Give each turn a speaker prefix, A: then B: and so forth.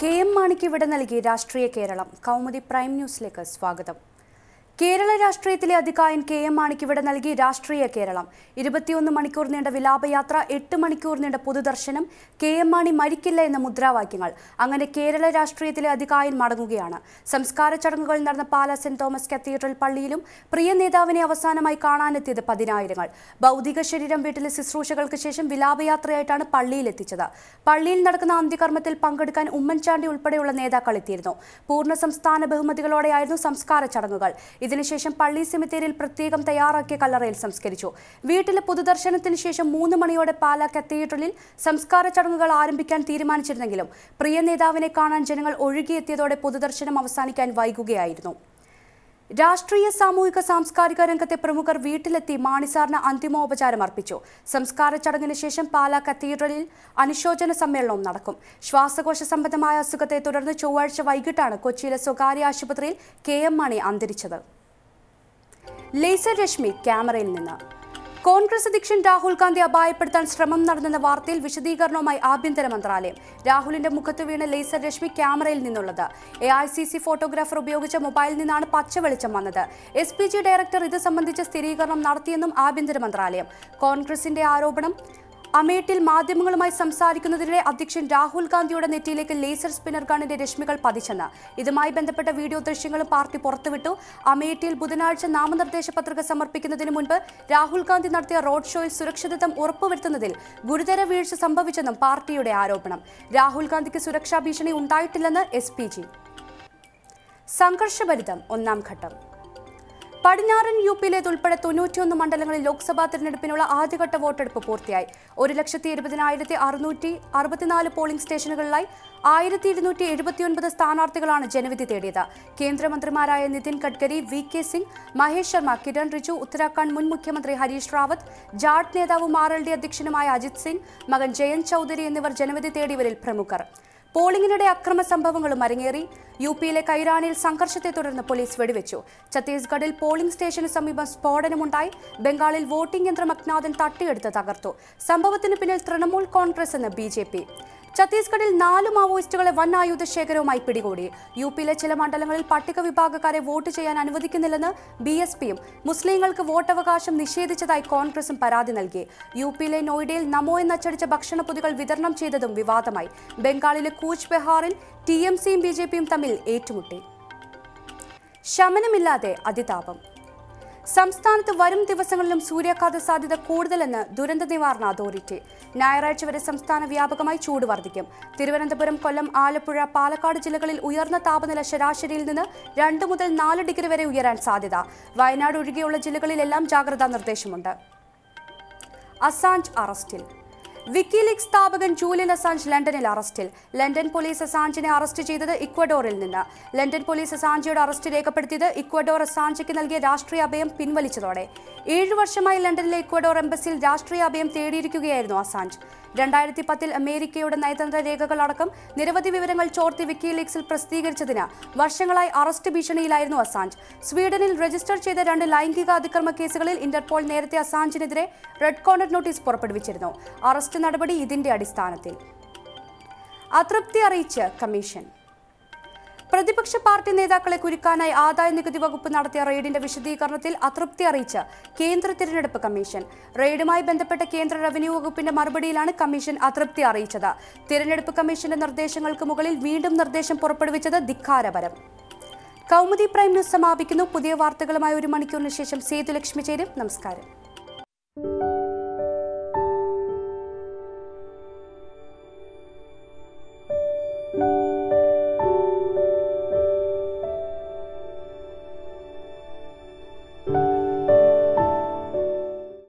A: K M മാണിക്ക് വിട നൽകി രാഷ്ട്രീയ കേരളം കൗമുദി പ്രൈം ന്യൂസിലേക്ക് സ്വാഗതം കേരള രാഷ്ട്രീയത്തിലെ അധികായൻ കെ എം മാണിക്കിവിടെ നൽകി രാഷ്ട്രീയ കേരളം ഇരുപത്തിയൊന്ന് മണിക്കൂർ നീണ്ട വിലാപയാത്ര എട്ട് മണിക്കൂർ നീണ്ട പൊതുദർശനം കെ എം മാണി മരിക്കില്ല എന്ന മുദ്രാവാക്യങ്ങൾ അങ്ങനെ കേരള രാഷ്ട്രീയത്തിലെ അധികായൻ മടങ്ങുകയാണ് സംസ്കാര ചടങ്ങുകൾ നടന്ന പാലാ സെന്റ് തോമസ് കത്തീഡ്രൽ പള്ളിയിലും പ്രിയ നേതാവിനെ അവസാനമായി കാണാനെത്തിയത് പതിനായിരങ്ങൾ ഭൗതിക ശരീരം വീട്ടിലെ ശുശ്രൂഷകൾക്ക് ശേഷം വിലാപയാത്രയായിട്ടാണ് പള്ളിയിലെത്തിച്ചത് പള്ളിയിൽ നടക്കുന്ന അന്ത്യകർമ്മത്തിൽ പങ്കെടുക്കാൻ ഉമ്മൻചാണ്ടി ഉൾപ്പെടെയുള്ള നേതാക്കൾ എത്തിയിരുന്നു പൂർണ്ണ സംസ്ഥാന ബഹുമതികളോടെയായിരുന്നു സംസ്കാര ചടങ്ങുകൾ ഇതിനുശേഷം പള്ളി സെമിത്തേരിയിൽ പ്രത്യേകം തയ്യാറാക്കിയ കല്ലറയിൽ സംസ്കരിച്ചു വീട്ടിലെ പൊതുദർശനത്തിന് ശേഷം മൂന്ന് മണിയോടെ പാലാ കത്തീഡ്രലിൽ സംസ്കാര ചടങ്ങുകൾ ആരംഭിക്കാൻ തീരുമാനിച്ചിരുന്നെങ്കിലും പ്രിയ നേതാവിനെ കാണാൻ ജനങ്ങൾ ഒഴുകിയെത്തിയതോടെ പൊതുദർശനം അവസാനിക്കാൻ വൈകുകയായിരുന്നു രാഷ്ട്രീയ സാമൂഹിക സാംസ്കാരിക രംഗത്തെ പ്രമുഖർ വീട്ടിലെത്തി മാണിസാറിന് അന്തിമോപചാരം അർപ്പിച്ചു സംസ്കാര ചടങ്ങിന് ശേഷം പാലാ കത്തീഡ്രലിൽ അനുശോചന സമ്മേളനവും നടക്കും ശ്വാസകോശ സംബന്ധമായ അസുഖത്തെ തുടർന്ന് ചൊവ്വാഴ്ച വൈകിട്ടാണ് കൊച്ചിയിലെ സ്വകാര്യ ആശുപത്രിയിൽ കെ എം മാണി അന്തരിച്ചത്
B: ലേസർ രശ്മി ക്യാമറയിൽ നിന്ന് കോൺഗ്രസ് അധ്യക്ഷൻ രാഹുൽ ഗാന്ധി അപായപ്പെടുത്താൻ ശ്രമം നടന്നെന്ന വാർത്തയിൽ വിശദീകരണവുമായി ആഭ്യന്തര മന്ത്രാലയം രാഹുലിന്റെ മുഖത്ത് വീണ ലേസർ രശ്മി ക്യാമറയിൽ നിന്നുള്ളത് A I C C photographer ഉപയോഗിച്ച മൊബൈലിൽ നിന്നാണ് പച്ച വെളിച്ചം വന്നത് എസ് പി ജി ഡയറക്ടർ ഇത് സംബന്ധിച്ച സ്ഥിരീകരണം നടത്തിയെന്നും ആഭ്യന്തര മന്ത്രാലയം കോൺഗ്രസിന്റെ ആരോപണം അമേട്ടിൽ മാധ്യമങ്ങളുമായി സംസാരിക്കുന്നതിനിടെ അധ്യക്ഷൻ രാഹുൽ ഗാന്ധിയുടെ നെറ്റിയിലേക്ക് ലേസർ സ്പിന്നർ ഗണ്ണിന്റെ രശ്മികൾ പതിച്ചെന്ന് ഇതുമായി ബന്ധപ്പെട്ട വീഡിയോ ദൃശ്യങ്ങളും പാർട്ടി പുറത്തുവിട്ടു അമേട്ടിയിൽ ബുധനാഴ്ച നാമനിർദ്ദേശ പത്രിക സമർപ്പിക്കുന്നതിന് മുൻപ് രാഹുൽ ഗാന്ധി നടത്തിയ റോഡ് ഷോയിൽ സുരക്ഷിതത്വം ഉറപ്പുവരുത്തുന്നതിൽ ഗുരുതര വീഴ്ച സംഭവിച്ചെന്നും പാർട്ടിയുടെ ആരോപണം രാഹുൽ ഗാന്ധിക്ക് സുരക്ഷാ ഭീഷണി ഉണ്ടായിട്ടില്ലെന്ന് എസ്
C: സംഘർഷഭരിതം ഒന്നാം ഘട്ടം പടിഞ്ഞാറൻ യു ഉൾപ്പെടെ തൊണ്ണൂറ്റിയൊന്ന് മണ്ഡലങ്ങളിൽ ലോക്സഭാ തിരഞ്ഞെടുപ്പിനുള്ള ആദ്യഘട്ട വോട്ടെടുപ്പ് പൂർത്തിയായി ഒരു ലക്ഷത്തി എഴുപതിനായിരത്തി അറുന്നൂറ്റി അറുപത്തിനാല് പോളിംഗ് സ്റ്റേഷനുകളിലായി ആയിരത്തി ഇരുന്നൂറ്റി എഴുപത്തിയൊൻപത് സ്ഥാനാർത്ഥികളാണ് ജനവിധി തേടിയത് കേന്ദ്രമന്ത്രിമാരായ നിതിൻ ഗഡ്കരി വി കെ സിംഗ് മഹേഷ് ശർമ്മ കിരൺ റിജു ഉത്തരാഖണ്ഡ് മുൻ മുഖ്യമന്ത്രി ഹരീഷ് റാവത്ത് ജാഡ് നേതാവും ആർ എൽ ഡി അധ്യക്ഷനുമായ അജിത് സിംഗ് മകൻ ജയന്ത് ചൌധരി എന്നിവർ ജനവിധി തേടിയവരിൽ പ്രമുഖർ പോളിംഗിനിടെ അക്രമ സംഭവങ്ങളും അരങ്ങേറി യു പിയിലെ കൈരാണിയിൽ സംഘർഷത്തെ തുടർന്ന് പോലീസ് വെടിവെച്ചു ഛത്തീസ്ഗഡിൽ പോളിംഗ് സ്റ്റേഷന് സമീപം സ്ഫോടനമുണ്ടായി ബംഗാളിൽ വോട്ടിംഗ് യന്ത്രം അജ്ഞാതൻ തട്ടിയെടുത്ത് തകർത്തു സംഭവത്തിന് പിന്നിൽ തൃണമൂൽ കോൺഗ്രസ് എന്ന ബി ഛത്തീസ്ഗഡിൽ നാല് മാവോയിസ്റ്റുകളെ വൻ ആയുധ ശേഖരവുമായി പിടികൂടി യു പിയിലെ ചില മണ്ഡലങ്ങളിൽ പട്ടിക വിഭാഗക്കാരെ വോട്ട് ചെയ്യാൻ അനുവദിക്കുന്നില്ലെന്ന് ബി എസ് പിയും മുസ്ലിങ്ങൾക്ക് വോട്ടവകാശം നിഷേധിച്ചതായി കോൺഗ്രസും പരാതി നൽകി യു പിയിലെ നോയിഡയിൽ നമോ എന്നച്ചടിച്ച പൊതികൾ വിതരണം ചെയ്തതും വിവാദമായി ബംഗാളിലെ കൂച്ച് ബെഹാറിൽ ടി എം സിയും ബി ജെ പിയും തമ്മിൽ ഏറ്റുമുട്ടി
D: ശമനമില്ലാതെ അതിതാപം സംസ്ഥാനത്ത് വരും ദിവസങ്ങളിലും സൂര്യാഘാത സാധ്യത കൂടുതലെന്ന് ദുരന്ത നിവാരണ അതോറിറ്റി ഞായറാഴ്ച വരെ സംസ്ഥാന വ്യാപകമായി ചൂട് വർദ്ധിക്കും തിരുവനന്തപുരം കൊല്ലം ആലപ്പുഴ പാലക്കാട് ജില്ലകളിൽ ഉയർന്ന താപനില ശരാശരിയിൽ നിന്ന് രണ്ട് മുതൽ നാല് ഡിഗ്രി വരെ ഉയരാൻ സാധ്യത വയനാട് ഒഴികെയുള്ള ജില്ലകളിലെല്ലാം ജാഗ്രതാ നിർദ്ദേശമുണ്ട്
E: അസാഞ്ച് അറസ്റ്റിൽ വിക്കിലീഗ് സ്ഥാപകൻ ജൂലിയൻ അസാഞ്ച് ലണ്ടനിൽ അറസ്റ്റിൽ ലണ്ടൻ പോലീസ് അസാഞ്ചിനെ അറസ്റ്റ് ചെയ്തത് ഇക്വഡോറിൽ നിന്ന് ലണ്ടൻ പോലീസ് അസാഞ്ചിയുടെ അറസ്റ്റ് രേഖപ്പെടുത്തിയത് ഇക്വഡോർ അസാഞ്ചയ്ക്ക് നൽകിയ രാഷ്ട്രീയ അഭയം പിൻവലിച്ചതോടെ ഏഴു വർഷമായി ലണ്ടനിലെ ഇക്വഡോർ എംബസിയിൽ രാഷ്ട്രീയ അഭയം തേടിയിരിക്കുകയായിരുന്നു അസാഞ്ച് രണ്ടായിരത്തി പത്തിൽ അമേരിക്കയുടെ നയതന്ത്ര രേഖകളടക്കം നിരവധി വിവരങ്ങൾ ചോർത്തി വിക്കിലീക്സിൽ പ്രസിദ്ധീകരിച്ചതിന് വർഷങ്ങളായി അറസ്റ്റ് ഭീഷണിയിലായിരുന്നു അസാഞ്ച് സ്വീഡനിൽ രജിസ്റ്റർ ചെയ്ത രണ്ട് ലൈംഗിക അതിക്രമ കേസുകളിൽ ഇന്റർപോൾ നേരത്തെ അസാഞ്ചിനെതിരെ റെഡ് കോർണർ നോട്ടീസ് പുറപ്പെടുവിച്ചിരുന്നു അറസ്റ്റ് അറസ്റ്റ് നടപടി ഇതിന്റെ അടിസ്ഥാനത്തിൽ
F: അതൃപ്തി അറിയിച്ച് കമ്മീഷൻ പ്രതിപക്ഷ പാർട്ടി നേതാക്കളെ കുരുക്കാനായി ആദായ നികുതി വകുപ്പ് നടത്തിയ റെയ്ഡിന്റെ വിശദീകരണത്തിൽ അതൃപ്തി അറിയിച്ച് കേന്ദ്ര തിരഞ്ഞെടുപ്പ് കമ്മീഷൻ റെയ്ഡുമായി ബന്ധപ്പെട്ട കേന്ദ്ര റവന്യൂ വകുപ്പിന്റെ മറുപടിയിലാണ് കമ്മീഷൻ അതൃപ്തി അറിയിച്ചത് തിരഞ്ഞെടുപ്പ് കമ്മീഷന്റെ നിർദ്ദേശങ്ങൾക്ക് മുകളിൽ വീണ്ടും നിർദ്ദേശം പുറപ്പെടുവിച്ചത് ധിക്കാരപരം കൗമുദി പ്രൈം ന്യൂസ് സമാപിക്കുന്നു പുതിയ വാർത്തകളുമായി ഒരു മണിക്കൂറിന് ശേഷം സേതുലക്ഷ്മി ചേരും നമസ്കാരം